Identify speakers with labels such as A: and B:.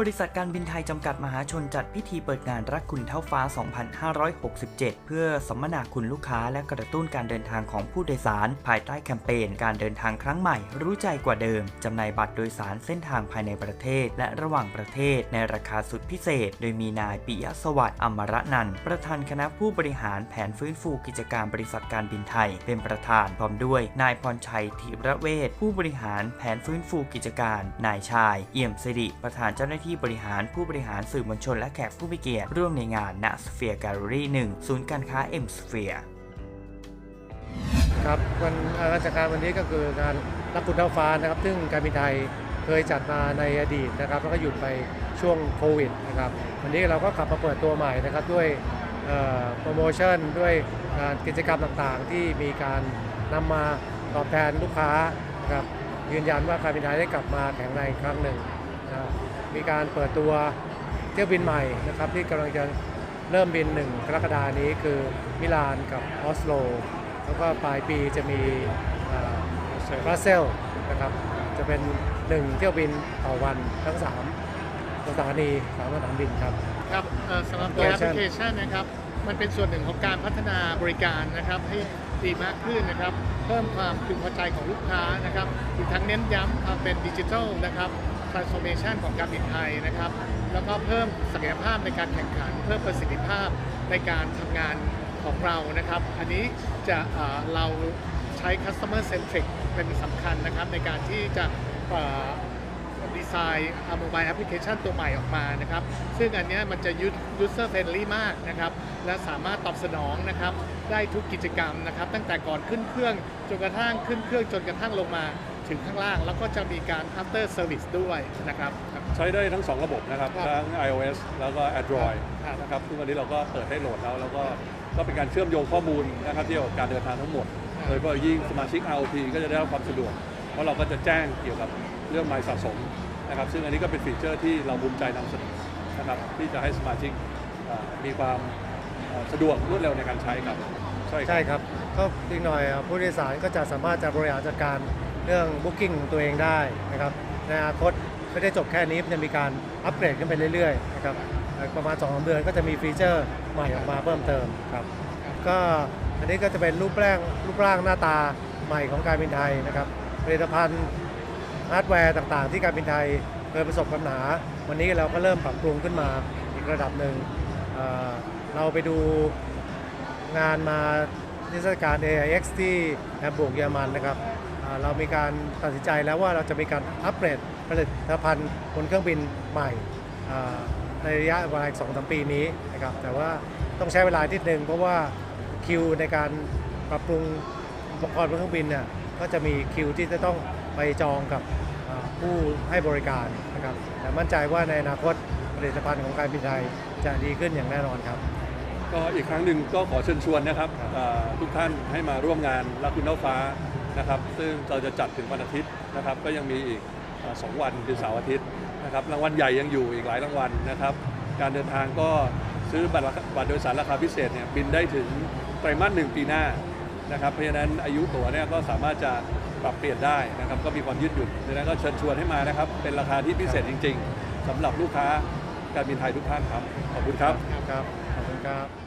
A: บริษัทการบินไทยจำกัดมหาชนจัดพิธีเปิดงานรักคุณเท่าฟ้า 2567 เพื่อสัมมนาคุณลูกค้าและกระตุ้นการเดินทางของผู้โดยสาร ภายใต้แคมเปญการเดินทางครั้งใหม่ รู้ใจกว่าเดิม จำหน่ายบัตรโดยสารเส้นทางภายในประเทศ และระหว่างประเทศ ในราคาสุดพิเศษ โดยมีนายปิยะสวัสดิ์อมรนันท์ประธานคณะผู้บริหารแผนฟื้นฟูกิจการบริษัทการบินไทย เป็นประธานพร้อมด้วย นายพรชัยธีระเวชผู้บริหารแผนฟื้นฟูกิจการ นายชาย เอี่ยมสิริประธานเจ้าหน้าที่บริหารผู้บริหารสื่อมวลชนและแขกผู้มีเกียรติร่วมในงานณสเฟียร์แกลเลอรี่1ศูนย์การค้าเอ็มสเฟียร์
B: ครับวันราชการวันนี้ก็คืองานรักคุณเท่าฟ้านะครับ ซึ่งการบินไทยเคยจัดมาในอดีตนะครับแล้วก็หยุดไปช่วงโควิดนะครับวันนี้เราก็กลับมาเปิดตัวใหม่นะครับด้วยโปรโมชั่นด้วยงานกิจกรรมต่างๆ ที่มีการนำมาตอบแทนลูกค้านะครับยืนยันว่าการบินไทยได้กลับมาแข็งแรงอีกครั้งหนึ่งนะครับ มีการเปิดตัวเที่ยวบินใหม่นะครับที่กำลังจะเริ่มบิน 1 กรกฎานี้คือมิลานกับออสโล แล้วก็ปลายปีจะมีบรัสเซลนะครับจะเป็น 1 เที่ยวบินต่อวันทั้ง 3 สถานีสามสนามบินครับ
C: ครับเอ่อสำหรับตัวแอปพ
B: Application
C: ลิเคชันนะครับมันเป็นส่วนหนึ่งของการพัฒนาบริการนะครับให้ดีมากขึ้นนะครับ เพิ่มความพึงพอใจของลูกค้านะครับอีกทั้งเน้นย้ำความเป็นดิจิทัลนะครับ transformation ของการบินไทยนะครับ แล้วก็เพิ่มศักยภาพในการแข่งขัน เพิ่มประสิทธิภาพในการทำงานของเรานะครับ อันนี้จะเราใช้ customer centric เป็นสำคัญนะครับ ในการที่จะดีไซน์โมบายแอปพลิเคชันตัวใหม่ออกมานะครับ ซึ่งอันนี้มันจะ user friendly มากนะครับ และสามารถตอบสนองนะครับ ได้ทุกกิจกรรมนะครับ ตั้งแต่ก่อนขึ้นเครื่องจนกระทั่งขึ้นเครื่องจนกระทั่งลงมา ถึงข้างล่าง แล้วก็จะมีการ after service ด้วยนะครับครับ
D: ใช้ได้ทั้ง 2 ระบบนะครับ
C: ครับ
D: ทั้ง iOS แล้วก็ Android
C: ครับ
D: นะครับซึ่งวันนี้เราก็เปิดให้โหลดแล้ว แล้วก็ก็เป็นการเชื่อมโยงข้อมูลนะครับเกี่ยวกับการเดินทางทั้งหมด โดยเฉพาะยิ่งสมาชิก ROP ก็จะได้รับความสะดวก เพราะเราก็จะแจ้งเกี่ยวกับเรื่องไมล์สะสมนะครับ ซึ่งอันนี้ก็เป็นฟีเจอร์ที่เราภูมิใจนำเสนอนะครับที่จะให้สมาชิกเอ่อมีความเอ่อสะดวกรวดเร็วในการใช้ครับใช่ครับ
B: ใช่ครับ ก็อีกหน่อยผู้โดยสารก็จะสามารถจะบริหารจัดการเรื่อง Booking ของตัวเองได้นะครับในอนาคตไม่ได้จบแค่นี้มันจะมีการอัปเกรดขึ้นไปเรื่อยๆนะครับประมาณ2อเดือนก็จะมีฟีเจอร์ใหม่ออกมาเพิ่มเติมครับก็อันนี้ก็จะเป็นรูปร่างรูปร่างหน้าตาใหม่ของการบินไทยนะครับผลิตภัณฑ์ฮาร์ดแวร์ต่างๆ ที่การบินไทยเคยประสบปัญหา วันนี้เราก็เริ่มปรับปรุงขึ้นมาอีกระดับหนึ่งเเราไปดูงานมา นิทรรศการ AIX ที่แฮมบูร์กเยอรมันนะครับเรามีการตัดสินใจแล้วว่าเราจะมีการอัปเกรดผลิตภัณฑ์บนเครื่องบินใหม่ในระยะเวลาอีกสองสามปีนี้นะครับแต่ว่าต้องใช้เวลาทิดหนึ่งเพราะว่าคิวในการปรับปรุงอุปกรณ์บนเครื่องบินเนี่ยก็จะมีคิวที่จะต้องไปจองกับผู้ให้บริการนะครับแต่มั่นใจว่าในอนาคตผลิตภัณฑ์ของการบินไทยจะดีขึ้นอย่างแน่นอนครับ
D: ก็อีกครั้งหนึ่งก็ขอเชิญชวนนะครับ
B: ครับ
D: เอ่อทุกท่านให้มาร่วมงานรักคุณเท่าฟ้านะครับ ซึ่งเราจะจัดถึงวันอาทิตย์นะครับ ก็ยังมีอีกเอ่อสองวันคือเสาร์อาทิตย์นะครับรางวัลใหญ่ยังอยู่อีกหลายรางวัลนะครับ การเดินทางก็ซื้อบัตรราคาบัตรโดยสารราคาพิเศษเนี่ยบินได้ถึงไตรมาสหนึ่งปีหน้านะครับ เพราะฉะนั้นอายุตั๋วเนี่ยก็สามารถจะปรับเปลี่ยนได้นะครับ ก็มีความยืดหยุ่นดังนั้นก็เชิญชวนให้มานะครับ เป็นราคาที่พิเศษจริง ๆสำหรับลูกค้าการบินไทยทุกท่านครับ ขอบคุณครับ
B: ครับ ขอบคุณครับ